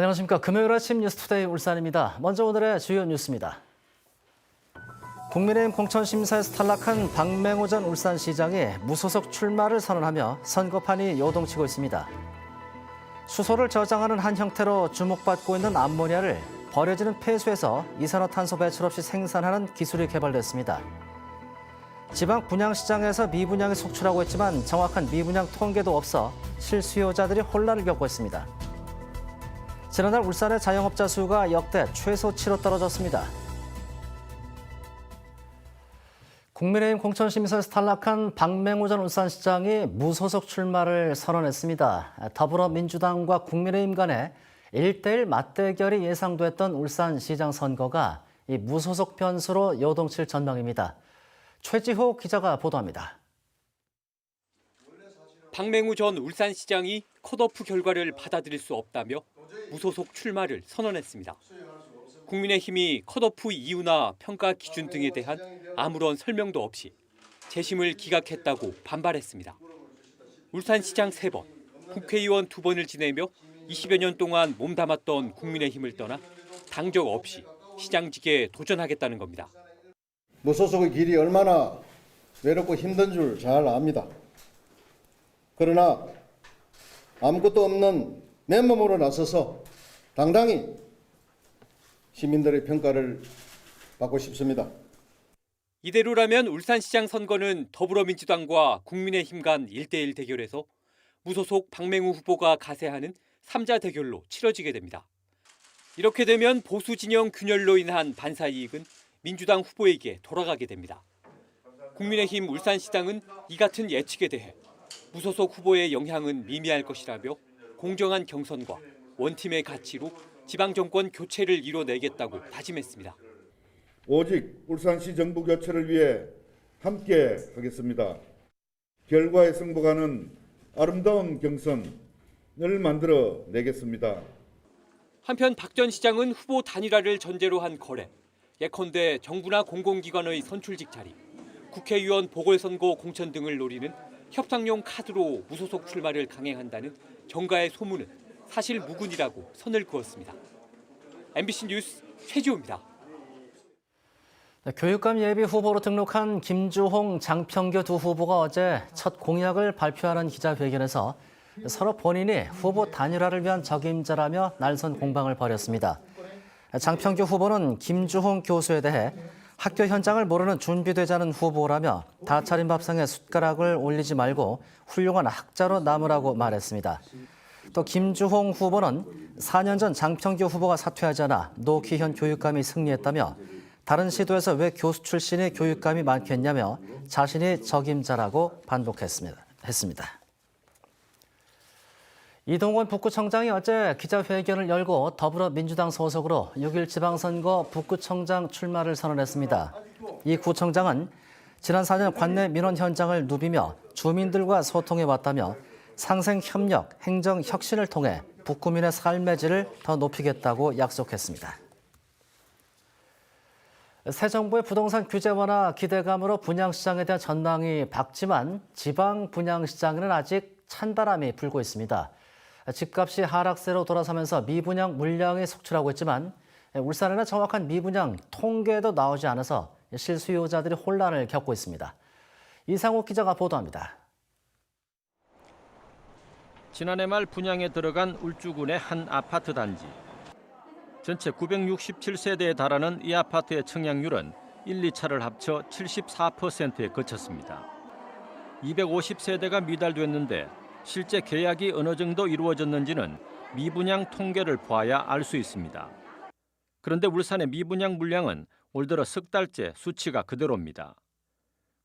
안녕하십니까. 금요일 아침 뉴스투데이 울산입니다. 먼저 오늘의 주요 뉴스입니다. 국민의힘 공천심사에서 탈락한 박맹호 전 울산시장이 무소속 출마를 선언하며 선거판이 요동치고 있습니다. 수소를 저장하는 한 형태로 주목받고 있는 암모니아를 버려지는 폐수에서 이산화탄소 배출 없이 생산하는 기술이 개발됐습니다. 지방 분양시장에서 미분양이 속출하고 있지만 정확한 미분양 통계도 없어 실수요자들이 혼란을 겪고 있습니다. 지난달 울산의 자영업자 수가 역대 최소치로 떨어졌습니다. 국민의힘 공천심사에서 탈락한 박맹호 전 울산시장이 무소속 출마를 선언했습니다. 더불어민주당과 국민의힘 간의 1대1 맞대결이 예상됐던 울산시장 선거가 이 무소속 변수로 요동칠 전망입니다. 최지호 기자가 보도합니다. 박맹우 전 울산시장이 컷오프 결과를 받아들일 수 없다며 무소속 출마를 선언했습니다. 국민의힘이 컷오프 이유나 평가 기준 등에 대한 아무런 설명도 없이 재심을 기각했다고 반발했습니다. 울산시장 3번, 국회의원 2번을 지내며 20여 년 동안 몸담았던 국민의힘을 떠나 당적 없이 시장직에 도전하겠다는 겁니다. 무소속의 길이 얼마나 외롭고 힘든 줄 잘 압니다. 그러나 아무것도 없는 맨몸으로 나서서 당당히 시민들의 평가를 받고 싶습니다. 이대로라면 울산시장 선거는 더불어민주당과 국민의힘 간 1대1 대결에서 무소속 박맹우 후보가 가세하는 3자 대결로 치러지게 됩니다. 이렇게 되면 보수 진영 균열로 인한 반사 이익은 민주당 후보에게 돌아가게 됩니다. 국민의힘 울산시장은 이 같은 예측에 대해 무소속 후보의 영향은 미미할 것이라며 공정한 경선과 원팀의 가치로 지방 정권 교체를 이뤄내겠다고 다짐했습니다. 오직 울산시 정부 교체를 위해 함께 하겠습니다. 결과에 승복하는 아름다운 경선을 만들어 내겠습니다. 한편 박 전 시장은 후보 단일화를 전제로 한 거래, 예컨대 정부나 공공기관의 선출직 자리, 국회의원 보궐선거 공천 등을 노리는 협상용 카드로 무소속 출마를 강행한다는 정가의 소문은 사실 무근이라고 선을 그었습니다. MBC 뉴스 최지호입니다. 네, 교육감 예비 후보로 등록한 김주홍, 장평규 두 후보가 어제 첫 공약을 발표하는 기자회견에서 서로 본인이 후보 단일화를 위한 적임자라며 날선 공방을 벌였습니다. 장평규 후보는 김주홍 교수에 대해 학교 현장을 모르는 준비되지 않은 후보라며 다 차린 밥상에 숟가락을 올리지 말고 훌륭한 학자로 남으라고 말했습니다. 또 김주홍 후보는 4년 전 장평규 후보가 사퇴하지 않아 노기현 교육감이 승리했다며 다른 시도에서 왜 교수 출신의 교육감이 많겠냐며 자신이 적임자라고 반복했습니다. 했습니다. 이동원 북구청장이 어제 기자회견을 열고 더불어민주당 소속으로 6일 지방선거 북구청장 출마를 선언했습니다. 이 구청장은 지난 4년 관내 민원 현장을 누비며 주민들과 소통해 왔다며 상생 협력, 행정 혁신을 통해 북구민의 삶의 질을 더 높이겠다고 약속했습니다. 새 정부의 부동산 규제 완화 기대감으로 분양시장에 대한 전망이 밝지만 지방 분양시장에는 아직 찬바람이 불고 있습니다. 집값이 하락세로 돌아서면서 미분양 물량이 속출하고 있지만 울산에는 정확한 미분양 통계도 나오지 않아서 실수요자들이 혼란을 겪고 있습니다. 이상욱 기자가 보도합니다. 지난해 말 분양에 들어간 울주군의 한 아파트 단지. 전체 967세대에 달하는 이 아파트의 청약률은 1, 2차를 합쳐 74%에 그쳤습니다. 250세대가 미달됐는데 실제 계약이 어느 정도 이루어졌는지는 미분양 통계를 보아야 알 수 있습니다. 그런데 울산의 미분양 물량은 올 들어 석 달째 수치가 그대로입니다.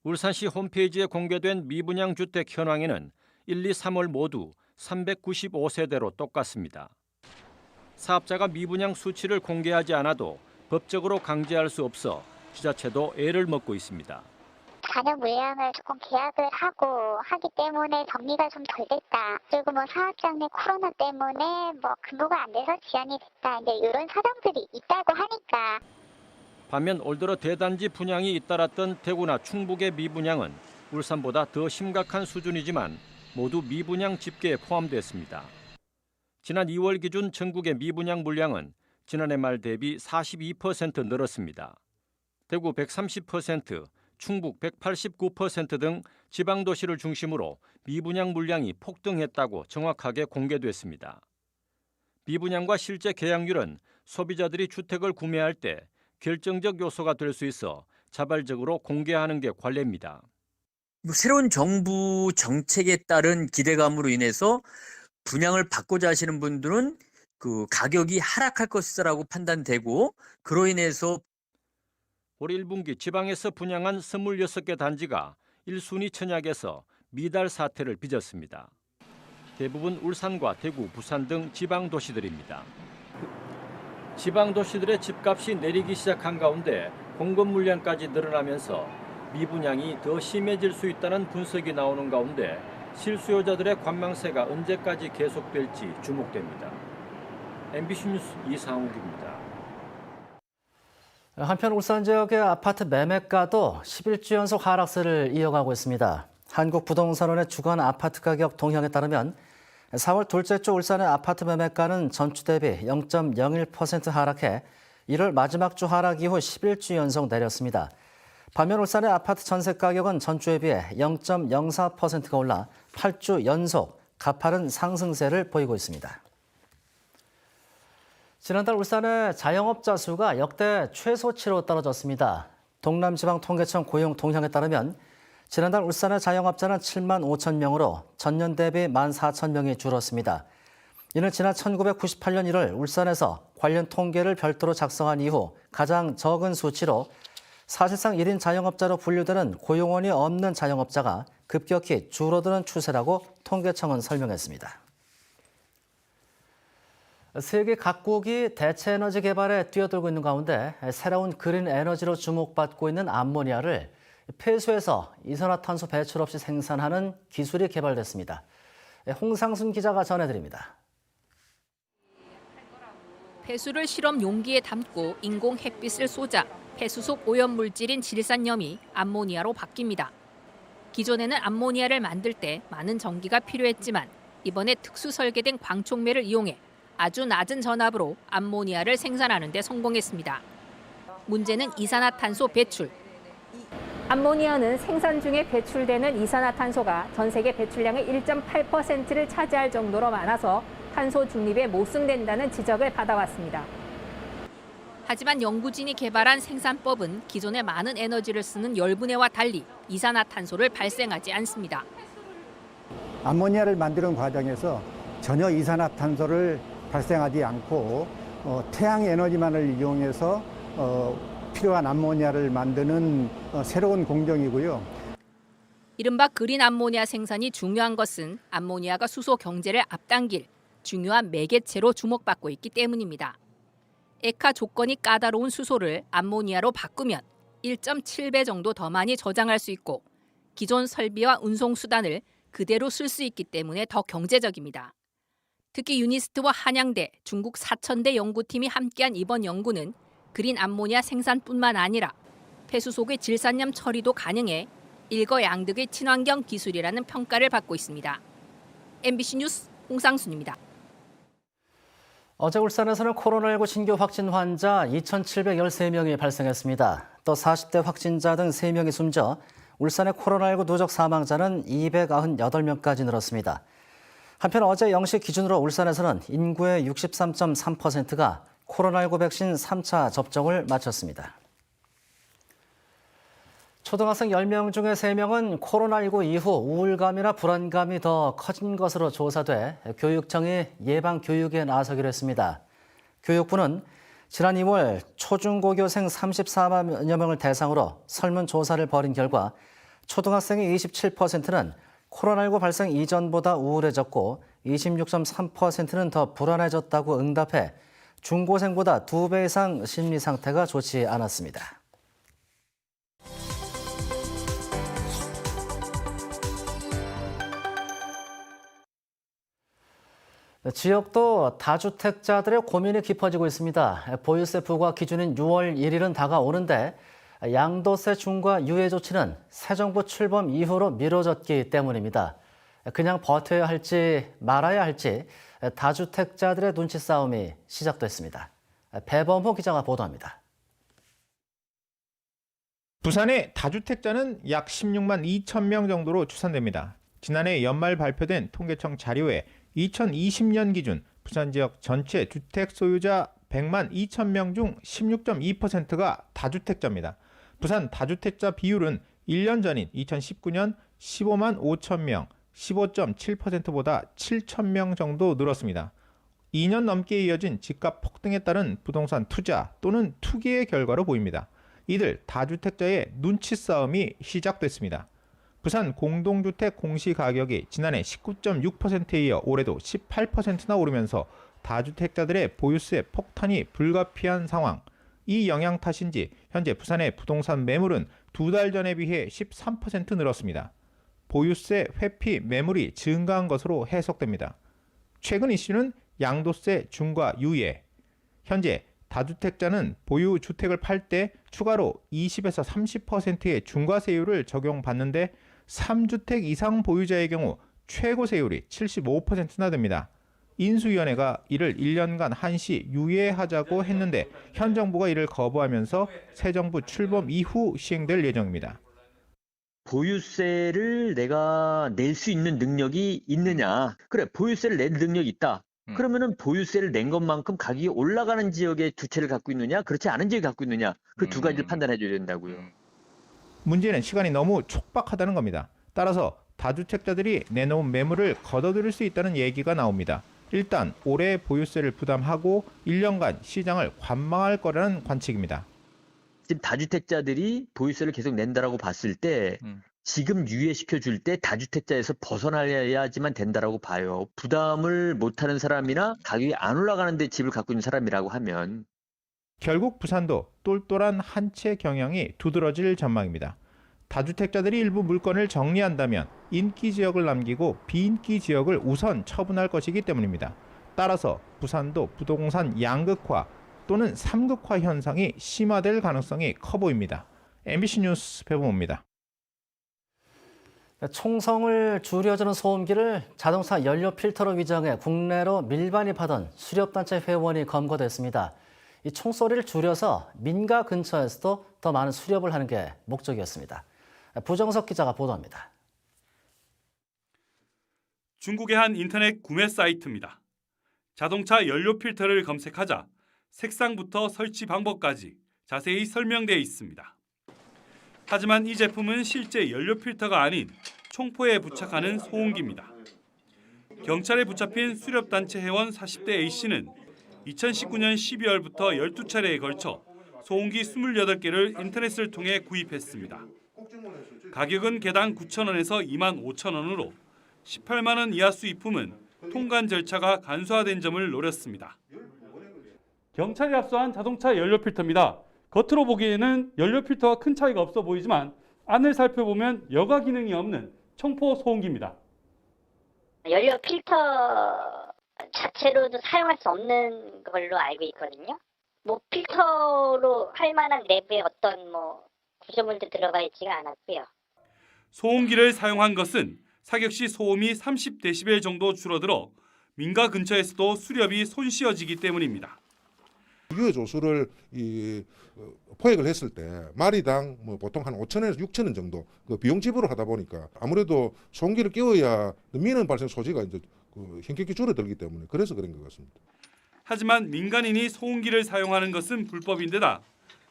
울산시 홈페이지에 공개된 미분양 주택 현황에는 1, 2, 3월 모두 395세대로 똑같습니다. 사업자가 미분양 수치를 공개하지 않아도 법적으로 강제할 수 없어 지자체도 애를 먹고 있습니다. 잔여 물량을 조금 계약을 하고 하기 때문에 정리가 좀 덜 됐다. 그리고 뭐 사업장 내 코로나 때문에 뭐 근무가 안 돼서 지연이 됐다. 이제 이런 사정들이 있다고 하니까 반면 올 들어 대단지 분양이 잇따랐던 대구나 충북의 미분양은 울산보다 더 심각한 수준이지만 모두 미분양 집계에 포함됐습니다. 지난 2월 기준 전국의 미분양 물량은 지난해 말 대비 42% 늘었습니다. 대구 130%, 충북 189%등 지방 도시를 중심으로 미분양 물량이 폭등했다고 정확하게 공개됐습니다. 미분양과 실제 계약률은 소비자들이 주택을 구매할 때 결정적 요소가 될 수 있어 자발적으로 공개하는 게 관례입니다. 뭐 새로운 정부 정책에 따른 기대감으로 인해서 분양을 받고자 하시는 분들은 그 가격이 하락할 것이라고 판단되고 그로 인해서 올 1분기 지방에서 분양한 26개 단지가 1순위 천약에서 미달 사태를 빚었습니다. 대부분 울산과 대구, 부산 등 지방 도시들입니다. 지방 도시들의 집값이 내리기 시작한 가운데 공급 물량까지 늘어나면서 미분양이 더 심해질 수 있다는 분석이 나오는 가운데 실수요자들의 관망세가 언제까지 계속될지 주목됩니다. MBC 뉴스 이상욱입니다. 한편 울산 지역의 아파트 매매가도 11주 연속 하락세를 이어가고 있습니다. 한국부동산원의 주간 아파트 가격 동향에 따르면 4월 둘째 주 울산의 아파트 매매가는 전주 대비 0.01% 하락해 1월 마지막 주 하락 이후 11주 연속 내렸습니다. 반면 울산의 아파트 전세 가격은 전주에 비해 0.04%가 올라 8주 연속 가파른 상승세를 보이고 있습니다. 지난달 울산의 자영업자 수가 역대 최소치로 떨어졌습니다. 동남지방통계청 고용 동향에 따르면 지난달 울산의 자영업자는 7만 5천 명으로 전년 대비 1만 4천 명이 줄었습니다. 이는 지난 1998년 1월 울산에서 관련 통계를 별도로 작성한 이후 가장 적은 수치로 사실상 1인 자영업자로 분류되는 고용원이 없는 자영업자가 급격히 줄어드는 추세라고 통계청은 설명했습니다. 세계 각국이 대체 에너지 개발에 뛰어들고 있는 가운데 새로운 그린 에너지로 주목받고 있는 암모니아를 폐수에서 이산화탄소 배출 없이 생산하는 기술이 개발됐습니다. 홍상순 기자가 전해드립니다. 폐수를 실험 용기에 담고 인공 햇빛을 쏘자 폐수 속 오염 물질인 질산염이 암모니아로 바뀝니다. 기존에는 암모니아를 만들 때 많은 전기가 필요했지만 이번에 특수 설계된 광촉매를 이용해 아주 낮은 전압으로 암모니아를 생산하는 데 성공했습니다. 문제는 이산화탄소 배출. 암모니아는 생산 중에 배출되는 이산화탄소가 전 세계 배출량의 1.8%를 차지할 정도로 많아서 탄소 중립에 모순된다는 지적을 받아왔습니다. 하지만 연구진이 개발한 생산법은 기존의 많은 에너지를 쓰는 열분해와 달리 이산화탄소를 발생하지 않습니다. 암모니아를 만드는 과정에서 전혀 이산화탄소를 발생하지 않고 어, 태양 에너지만을 이용해서 어, 필요한 암모니아를 만드는 어, 새로운 공정이고요. 이른바 그린 암모니아 생산이 중요한 것은 암모니아가 수소 경제를 앞당길 중요한 매개체로 주목받고 있기 때문입니다. 액화 조건이 까다로운 수소를 암모니아로 바꾸면 1.7배 정도 더 많이 저장할 수 있고 기존 설비와 운송 수단을 그대로 쓸 수 있기 때문에 더 경제적입니다. 특히 유니스트와 한양대, 중국 사천대 연구팀이 함께한 이번 연구는 그린 암모니아 생산뿐만 아니라 폐수 속의 질산염 처리도 가능해 일거양득의 친환경 기술이라는 평가를 받고 있습니다. MBC 뉴스 홍상순입니다. 어제 울산에서는 코로나19 신규 확진 환자 2,713명이 발생했습니다. 또 40대 확진자 등 3명이 숨져 울산의 코로나19 누적 사망자는 298명까지 늘었습니다. 한편 어제 0시 기준으로 울산에서는 인구의 63.3%가 코로나19 백신 3차 접종을 마쳤습니다. 초등학생 10명 중에 3명은 코로나19 이후 우울감이나 불안감이 더 커진 것으로 조사돼 교육청이 예방 교육에 나서기로 했습니다. 교육부는 지난 2월 초중고교생 34만여 명을 대상으로 설문조사를 벌인 결과 초등학생의 27%는 코로나19 발생 이전보다 우울해졌고 26.3%는 더 불안해졌다고 응답해 중고생보다 2배 이상 심리 상태가 좋지 않았습니다. 지역도 다주택자들의 고민이 깊어지고 있습니다. 보유세 부과 기준인 6월 1일은 다가오는데 양도세 중과 유예 조치는 새 정부 출범 이후로 미뤄졌기 때문입니다. 그냥 버텨야 할지 말아야 할지 다주택자들의 눈치 싸움이 시작됐습니다. 배범호 기자가 보도합니다. 부산의 다주택자는 약 16만 2천 명 정도로 추산됩니다. 지난해 연말 발표된 통계청 자료에 2020년 기준 부산 지역 전체 주택 소유자 100만 2천 명 중 16.2%가 다주택자입니다. 부산 다주택자 비율은 1년 전인 2019년 15만 5천 명, 15.7%보다 7천 명 정도 늘었습니다. 2년 넘게 이어진 집값 폭등에 따른 부동산 투자 또는 투기의 결과로 보입니다. 이들 다주택자의 눈치 싸움이 시작됐습니다. 부산 공동주택 공시가격이 지난해 19.6%에 이어 올해도 18%나 오르면서 다주택자들의 보유세 폭탄이 불가피한 상황. 이 영향 탓인지 현재 부산의 부동산 매물은 두 달 전에 비해 13% 늘었습니다. 보유세 회피 매물이 증가한 것으로 해석됩니다. 최근 이슈는 양도세 중과 유예. 현재 다주택자는 보유 주택을 팔 때 추가로 20에서 30%의 중과세율을 적용받는데 3주택 이상 보유자의 경우 최고 세율이 75%나 됩니다. 인수위원회가 이를 1년간 한시 유예하자고 했는데 현 정부가 이를 거부하면서 새 정부 출범 이후 시행될 예정입니다. 보유세를 내가 낼 수 있는 능력이 있느냐? 그래, 보유세를 낼 능력이 있다. 그러면은 보유세를 낸 것만큼 가격이 올라가는 지역의 주택을 갖고 있느냐, 그렇지 않은 지역을 갖고 있느냐, 그 두 가지를 판단해 줘야 된다고요. 문제는 시간이 너무 촉박하다는 겁니다. 따라서 다주택자들이 내놓은 매물을 걷어들일 수 있다는 얘기가 나옵니다. 일단 올해 보유세를 부담하고 1년간 시장을 관망할 거라는 관측입니다. 지금 다주택자들이 보유세를 계속 낸다라고 봤을 때 지금 유예시켜 줄 때 다주택자에서 벗어나야지만 된다라고 봐요. 부담을 못하는 사람이나 가격이 안 올라가는데 집을 갖고 있는 사람이라고 하면 결국 부산도 똘똘한 한채 경영이 두드러질 전망입니다. 다주택자들이 일부 물건을 정리한다면 인기 지역을 남기고 비인기 지역을 우선 처분할 것이기 때문입니다. 따라서 부산도 부동산 양극화 또는 삼극화 현상이 심화될 가능성이 커 보입니다. MBC 뉴스 배봉입니다. 총성을 줄여주는 소음기를 자동차 연료 필터로 위장해 국내로 밀반입하던 수렵단체 회원이 검거됐습니다. 이 총소리를 줄여서 민가 근처에서도 더 많은 수렵을 하는 게 목적이었습니다. 부정석 기자가 보도합니다. 중국의 한 인터넷 구매 사이트입니다. 자동차 연료 필터를 검색하자 색상부터 설치 방법까지 자세히 설명되어 있습니다. 하지만 이 제품은 실제 연료 필터가 아닌 총포에 부착하는 소음기입니다. 경찰에 붙잡힌 수렵단체 회원 40대 A씨는 2019년 12월부터 12차례에 걸쳐 소음기 28개를 인터넷을 통해 구입했습니다. 가격은 개당 9,000원에서 2만 5천원으로 18만 원 이하 수입품은 통관 절차가 간소화된 점을 노렸습니다. 경찰이 압수한 자동차 연료 필터입니다. 겉으로 보기에는 연료 필터와 큰 차이가 없어 보이지만 안을 살펴보면 여과 기능이 없는 청포 소음기입니다. 연료 필터 자체로도 사용할 수 없는 걸로 알고 있거든요. 뭐 필터로 할 만한 내부에 어떤 뭐 구조물도 들어가 있지가 않았고요. 소음기를 사용한 것은 사격 시 소음이 30데시벨 정도 줄어들어 민가 근처에서도 수렵이 손쉬워지기 때문입니다. 유해 조수를 이 어, 포획을 했을 때 마리당 뭐 보통 한 5천에서 6천 원 정도 그 비용 지불을 하다 보니까 아무래도 소음기를 끼워야 미는 발생 소지가 이제 그 현격히 줄어들기 때문에 그래서 그런 것 같습니다. 하지만 민간인이 소음기를 사용하는 것은 불법인데다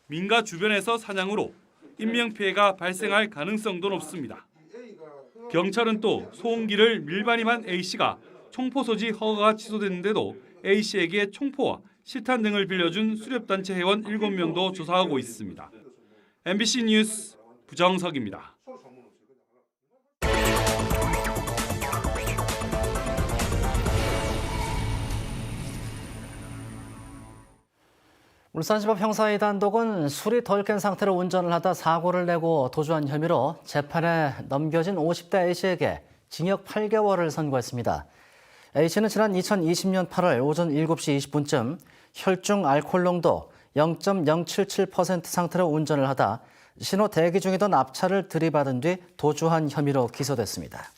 민가 주변에서 사냥으로 인명 피해가 발생할 가능성도 높습니다. 경찰은 또 소음기를 밀반입한 A 씨가 총포 소지 허가가 취소됐는데도 A 씨에게 총포와 실탄 등을 빌려준 수렵단체 회원 7명도 조사하고 있습니다. MBC 뉴스 부정석입니다. 울산지법 형사의 단독은 술이 덜 깬 상태로 운전을 하다 사고를 내고 도주한 혐의로 재판에 넘겨진 50대 A씨에게 징역 8개월을 선고했습니다. A씨는 지난 2020년 8월 오전 7시 20분쯤 혈중 알코올 농도 0.077% 상태로 운전을 하다 신호 대기 중이던 앞차를 들이받은 뒤 도주한 혐의로 기소됐습니다.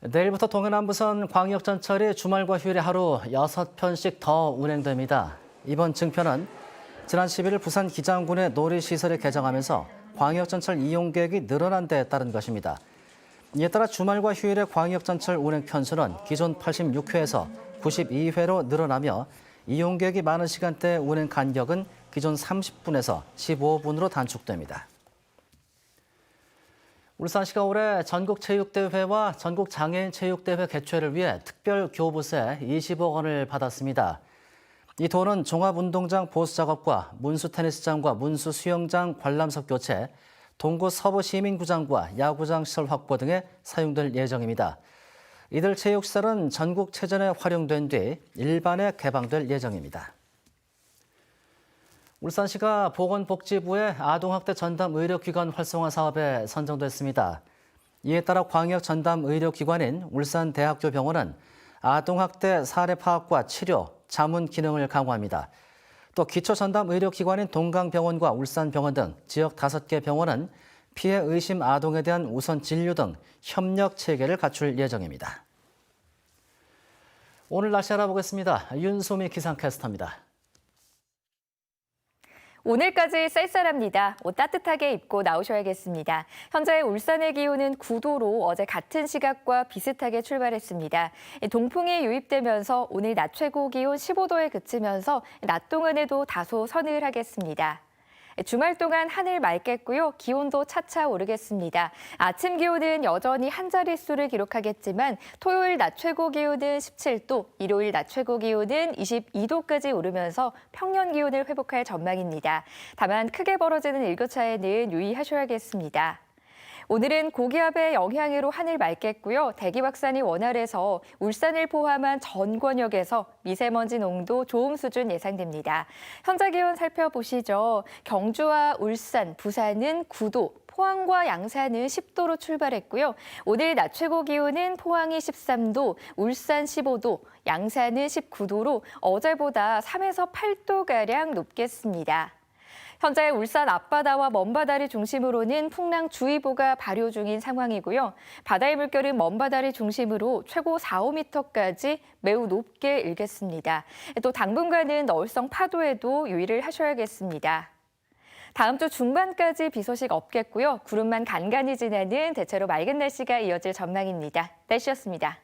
내일부터 동해남부선 광역전철이 주말과 휴일에 하루 6편씩 더 운행됩니다. 이번 증편은 지난 11일 부산 기장군의 놀이시설을 개장하면서 광역전철 이용객이 늘어난 데에 따른 것입니다. 이에 따라 주말과 휴일의 광역전철 운행 편수는 기존 86회에서 92회로 늘어나며 이용객이 많은 시간대 운행 간격은 기존 30분에서 15분으로 단축됩니다. 울산시가 올해 전국체육대회와 전국장애인체육대회 개최를 위해 특별 교부세 20억 원을 받았습니다. 이 돈은 종합운동장 보수 작업과 문수 테니스장과 문수 수영장 관람석 교체, 동구 서부 시민구장과 야구장 시설 확보 등에 사용될 예정입니다. 이들 체육시설은 전국 체전에 활용된 뒤 일반에 개방될 예정입니다. 울산시가 보건복지부의 아동학대 전담 의료기관 활성화 사업에 선정됐습니다. 이에 따라 광역 전담 의료기관인 울산대학교 병원은 아동학대 사례 파악과 치료, 자문 기능을 강화합니다. 또 기초 전담 의료기관인 동강병원과 울산병원 등 지역 다섯 개 병원은 피해 의심 아동에 대한 우선 진료 등 협력 체계를 갖출 예정입니다. 오늘 날씨 알아보겠습니다. 윤소미 기상캐스터입니다. 오늘까지 쌀쌀합니다. 옷 따뜻하게 입고 나오셔야겠습니다. 현재 울산의 기온은 9도로 어제 같은 시각과 비슷하게 출발했습니다. 동풍이 유입되면서 오늘 낮 최고 기온 15도에 그치면서 낮 동안에도 다소 서늘하겠습니다. 주말 동안 하늘 맑겠고요. 기온도 차차 오르겠습니다. 아침 기온은 여전히 한 자릿수를 기록하겠지만 토요일 낮 최고 기온은 17도, 일요일 낮 최고 기온은 22도까지 오르면서 평년 기온을 회복할 전망입니다. 다만 크게 벌어지는 일교차에는 유의하셔야겠습니다. 오늘은 고기압의 영향으로 하늘 맑겠고요. 대기 확산이 원활해서 울산을 포함한 전 권역에서 미세먼지 농도 좋음 수준 예상됩니다. 현재 기온 살펴보시죠. 경주와 울산, 부산은 9도, 포항과 양산은 10도로 출발했고요. 오늘 낮 최고 기온은 포항이 13도, 울산 15도, 양산은 19도로 어제보다 3에서 8도가량 높겠습니다. 현재 울산 앞바다와 먼바다를 중심으로는 풍랑주의보가 발효 중인 상황이고요. 바다의 물결은 먼바다를 중심으로 최고 4, 5m까지 매우 높게 일겠습니다. 또 당분간은 너울성 파도에도 유의를 하셔야겠습니다. 다음 주 중반까지 비 소식 없겠고요. 구름만 간간히 지나는 대체로 맑은 날씨가 이어질 전망입니다. 날씨였습니다.